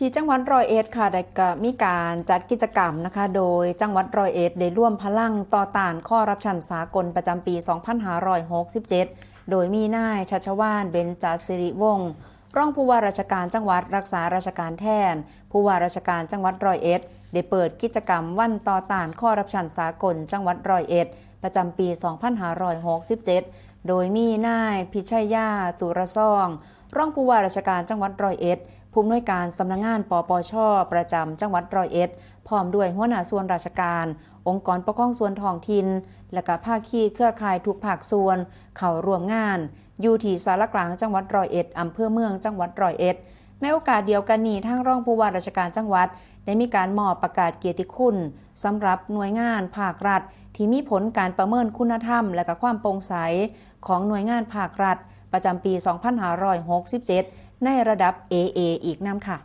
ที่จังหวัดร้อยเอ็ดค่ะได้ก็มีการจัดกิจกรรมนะคะ โดยจังหวัดร้อยเอ็ดได้ร่วมพลังต่อต้านข้อรับชันสากลประจำปี 2567 โดยมีนายชัชวานเบญจสิริวงศ์รองผู้ว่าราชการจังหวัดรักษาราชการแทน ผู้ว่าราชการจังหวัดร้อยเอ็ดได้เปิดกิจกรรมวันต่อต้านข้อรับชันสากลจังหวัดร้อยเอ็ดประจำปี 2567 โดยมีนายพิชัยยาตุระซ่องรองผู้ว่าราชการจังหวัดร้อยเอ็ด ผู้อำนวยการสำนักงงานปปชประจำจังหวัดร้อยเอ็ด พร้อมด้วยหัวหน้าส่วนราชการ องค์กรปกครองส่วนท้องถิ่นและก็ภาคีเครือข่ายทุกภาคส่วน เข้าร่วมงาน อยู่ที่สารกลางจังหวัดร้อยเอ็ดอำเภอเมืองจังหวัดร้อยเอ็ด ในโอกาสเดียวกันนี้ทางรองผู้ว่าราชการจังหวัด ได้มีการมอบประกาศเกียรติคุณสำหรับหน่วยงานภาครัฐ ที่มีผลการประเมินคุณธรรม และก็ความโปร่งใสของหน่วยงานภาครัฐ ประจำปี 2567 ในระดับ AA อีกนำค่ะ